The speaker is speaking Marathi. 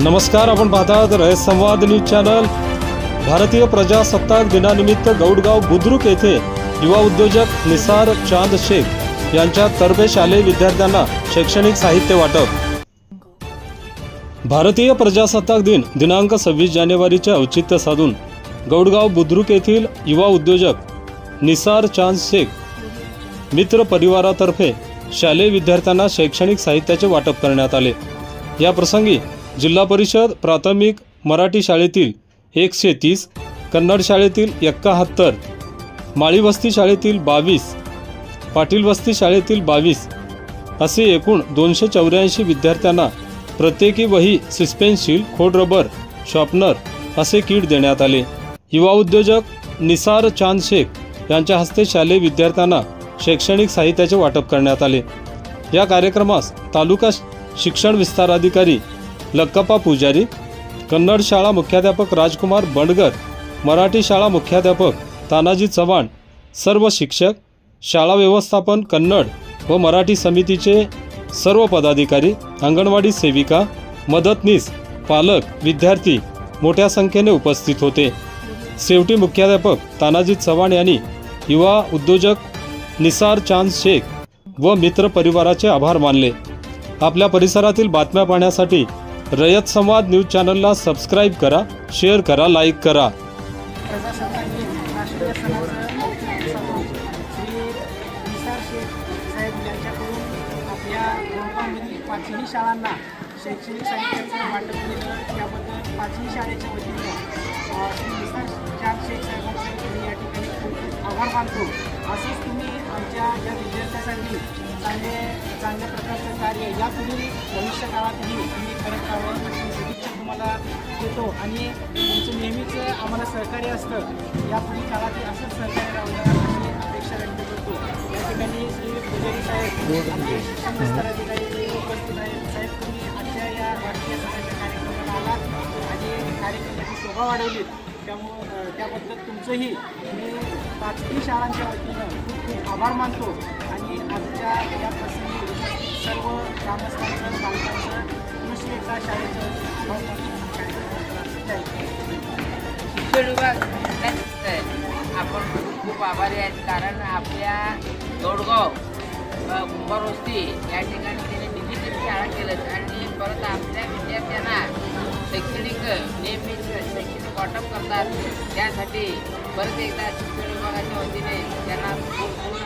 नमस्कार आपण पाहतात रयत संवाद न्यूज चॅनल. भारतीय प्रजासत्ताक दिनानिमित्त गौडगाव बुद्रुक येथे युवा उद्योजक निसार चांद शेख यांच्या तर्फे शालेय विद्यार्थ्यांना शैक्षणिक साहित्य वाटप. भारतीय प्रजासत्ताक दिन दिनांक सव्वीस जानेवारीचे औचित्य साधून गौडगाव बुद्रुक येथील युवा उद्योजक निसार चांद शेख मित्र परिवारातर्फे शालेय विद्यार्थ्यांना शैक्षणिक साहित्याचे वाटप करण्यात आले. या प्रसंगी जिल्हा परिषद प्राथमिक मराठी शाळेतील एकशे तीस कन्नड शाळेतील एक्काहत्तर माळीवस्ती शाळेतील बावीस पाटील वस्ती शाळेतील बावीस असे एकूण दोनशे चौऱ्याऐंशी विद्यार्थ्यांना प्रत्येकी वही सिस्पेन्शिल खोड रबर शॉपनर असे किट देण्यात आले. युवा उद्योजक निसार चांद शेख यांच्या हस्ते शालेय विद्यार्थ्यांना शैक्षणिक साहित्याचे वाटप करण्यात आले. या कार्यक्रमास तालुका शिक्षण विस्ताराधिकारी लक्कप्पा पुजारी कन्नड शाळा मुख्याध्यापक राजकुमार बंडगर मराठी शाळा मुख्याध्यापक तानाजी चव्हाण सर्व शिक्षक शाळा व्यवस्थापन कन्नड व मराठी समितीचे सर्व पदाधिकारी अंगणवाडी सेविका मदतनीस पालक विद्यार्थी मोठ्या संख्येने उपस्थित होते. शेवटी मुख्याध्यापक तानाजी चव्हाण यांनी युवा उद्योजक निसार चांद शेख व मित्र परिवाराचे आभार मानले. आपल्या परिसरातील बातम्या पाहण्यासाठी रयत संवाद न्यूज चॅनलला सबस्क्राईब करा शेअर करा लाईक करा. शाळांना शैक्षणिक साहित्याचं वाटप केलं त्याबद्दल शाळेच्या वतीनं श्री निसार शेख मी या ठिकाणी खूप आभार मानतो. असंच तुम्ही आमच्या या विद्यार्थ्यासाठी चांगले चांगल्या प्रकारचं कार्य यापुढील भविष्य काळातही तुम्ही करत राहावं अशी शुभेच्छा तुम्हाला देतो. आणि तुमचं नेहमीच आम्हाला सहकार्य असतं. यापुढील काळातही असंच सहकार्य राहणार अशी अपेक्षा व्यक्त करतो. या ठिकाणी श्री पुजारी साहेब आपले शिक्षण विस्ताराधिकारी उपस्थित आहेत साहेब तुम्ही आजच्या या राष्ट्रीय सणाच्या कार्यक्रमाला आलात आणि कार्यक्रमाची शोभा वाढवली त्यामुळं त्याबद्दल तुमचंही मी पाचही शाळांच्या वतीनं खूप खूप आभार मानतो. आणि आजच्या या प्रसंगी सर्व ग्रामस्थांचं बालकांचं कृषी एकदा शाळेचं आपण खूप खूप आभारी आहेत कारण आपल्या दोडगाव अ, कुंभार वस्ती या ठिकाणी त्यांनी डिजिटल शाळा केलं आणि परत आपल्या विद्यार्थ्यांना शैक्षणिक नेहमीच शैक्षणिक वाटप करतात. त्यासाठी परत एकदा शिक्षण विभागाच्या वतीने त्यांना खूप खूप